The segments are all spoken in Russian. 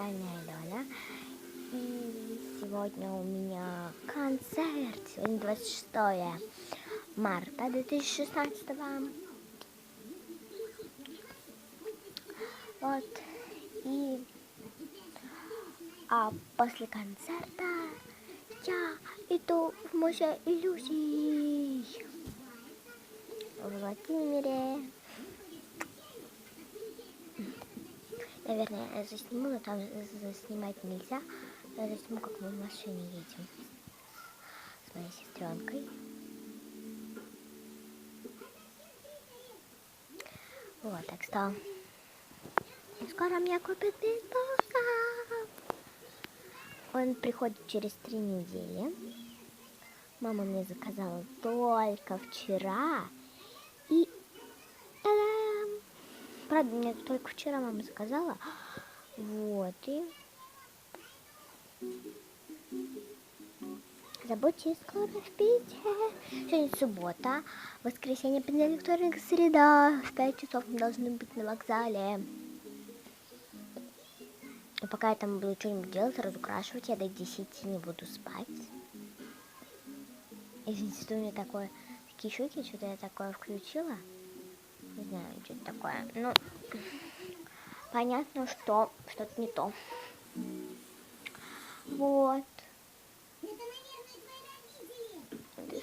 вами Алена. И сегодня у меня концерт. Сегодня 26 марта 2016 Вот. И а после концерта я иду в музей иллюзий в Владимире. Наверное, я засниму, но там заснимать нельзя. Я засниму, как мы в машине едем с моей сестренкой. Вот, так что скоро мне купят бейсболка. Он приходит через три недели. Мама мне заказала только вчера. И! Правда, мне только вчера мама заказала. Вот, и... Забудьте скоро в Питере. Сегодня суббота, воскресенье, понедельник, вторник, среда. В 5 часов мы должны быть на вокзале. И пока я там буду что-нибудь делать, разукрашивать, я до 10 не буду спать. Извините, что у меня такое, такие щеки, что-то я такое включила. Не знаю, что это такое. Ну, понятно, что что-то не то. Вот.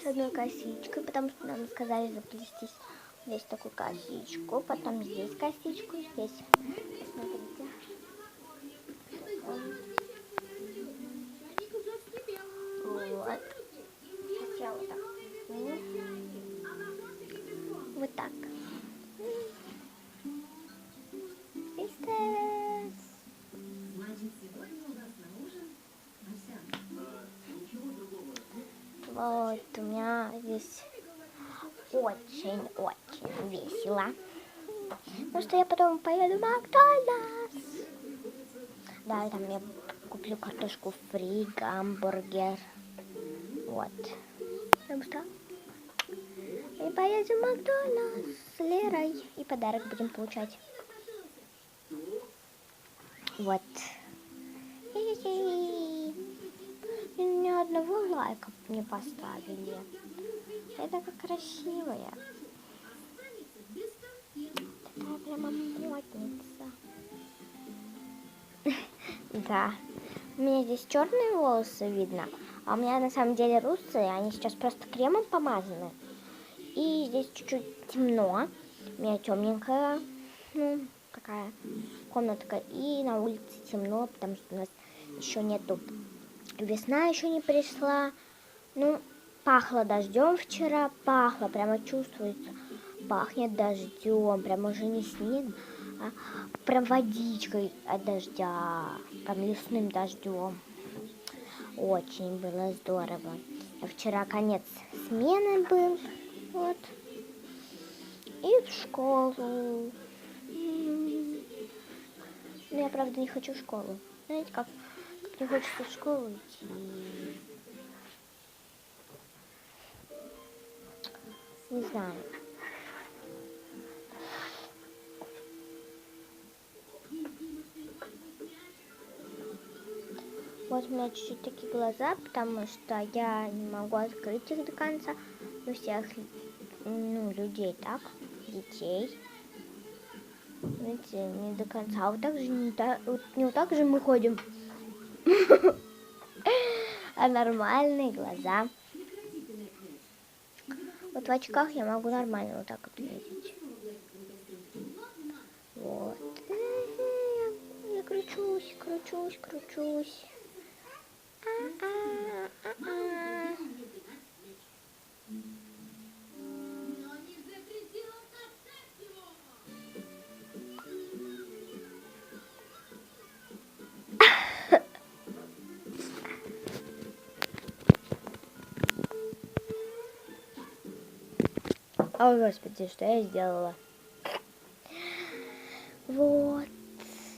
С одной косичкой, потому что нам сказали заплестись здесь такую косичку, потом здесь косичку, здесь. Вот у меня здесь очень-очень весело. Потому что я потом поеду в Макдональдс. Да, и там я куплю картошку фри, гамбургер. Вот. Потому что и поедем в Макдональдс с Лерой. И подарок будем получать. Вот. И ни одного лайка не поставили. Это как красивая. Такая прямо модница. Да. У меня здесь черные волосы видно, а у меня на самом деле русые, они сейчас просто кремом помазаны. И здесь чуть-чуть темно. У меня темненькая, ну, такая комнатка. И на улице темно, потому что у нас еще нету весна еще не пришла. Ну, пахло дождем вчера, пахло, прямо чувствуется. Пахнет дождем, прям уже не снегом, а прям водичкой от дождя, прям лесным дождем. Очень было здорово. А вчера конец смены был, вот. И в школу. Ну, я, правда, не хочу в школу. Знаете, как, как не хочется в школу идти. Не знаю. Вот у меня чуть-чуть такие глаза, потому что я не могу открыть их до конца. У всех ну, людей так, детей. Видите, не до конца. А вот так же не, так, вот, не вот так же мы ходим. А нормальные глаза. Вот в очках я могу нормально вот так вот видеть. Вот. Я кручусь, кручусь, кручусь. О, Господи, что я сделала? Вот.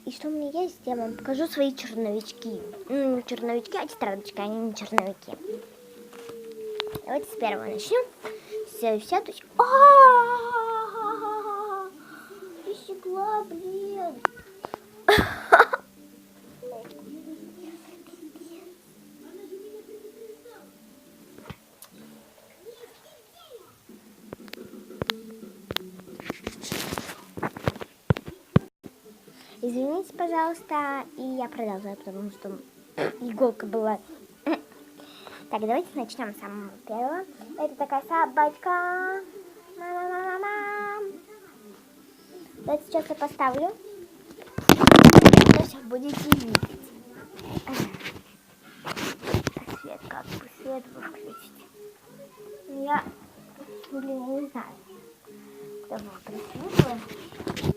И что у меня есть, я вам покажу свои черновички. Ну, черновички, а тетрадочки, они не черновики. Давайте с первого начнем. Все, все, то есть... Присекла, блин. Извините, пожалуйста. И я продолжаю, потому что иголка была. Так, давайте начнем с самого первого. Это такая собачка. Вот сейчас я поставлю. Сейчас будете видеть. Свет, как бы свет выключить. Я, блин, не знаю. Кто его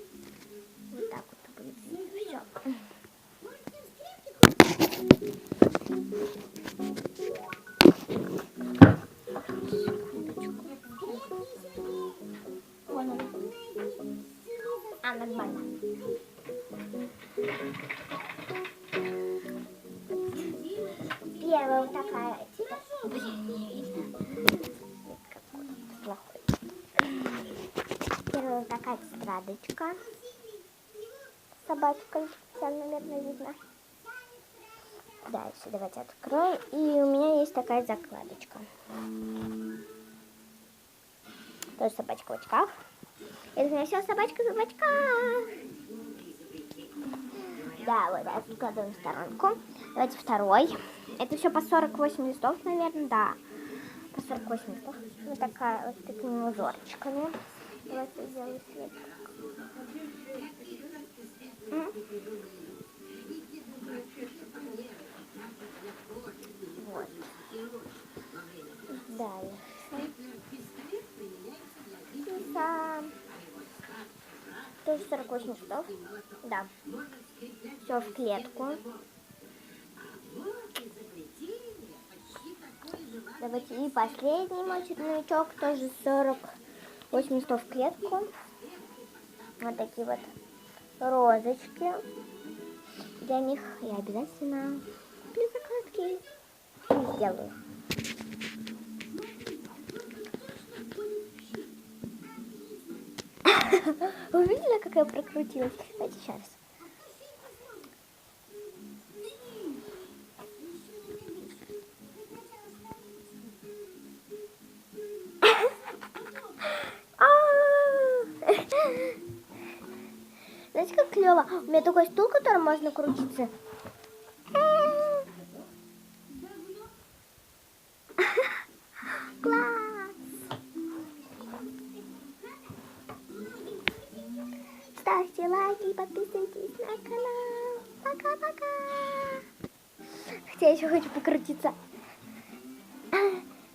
А, нормально. Первая вот такая. Блин, не видно. Какой-то плохой. Первая вот такая тетрадочка. Собачка. Всем, наверное, видно. Дальше давайте откроем. И у меня есть такая закладочка. Тоже собачка в очках. У меня все собачка очках. Да, вот я откладываем в сторонку. Давайте второй. Это все по 48 листов, наверное, да. По 48 листов. Вот такая, вот такими узорчиками. Давайте сделаю свет. Тоже 48 листов. Да. Все в клетку. Давайте и последний мой черновичок, тоже 48 листов в клетку. Вот такие вот розочки. Для них я обязательно куплю закладки сделаю. Вы видели, как я прокрутилась? Давайте раз. А! Знаете, как клево? У меня такой стул, которым можно крутиться. Я еще хочу покрутиться.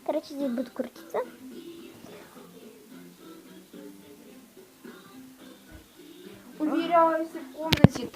Короче, здесь буду крутиться. Убирайся в комнате-то.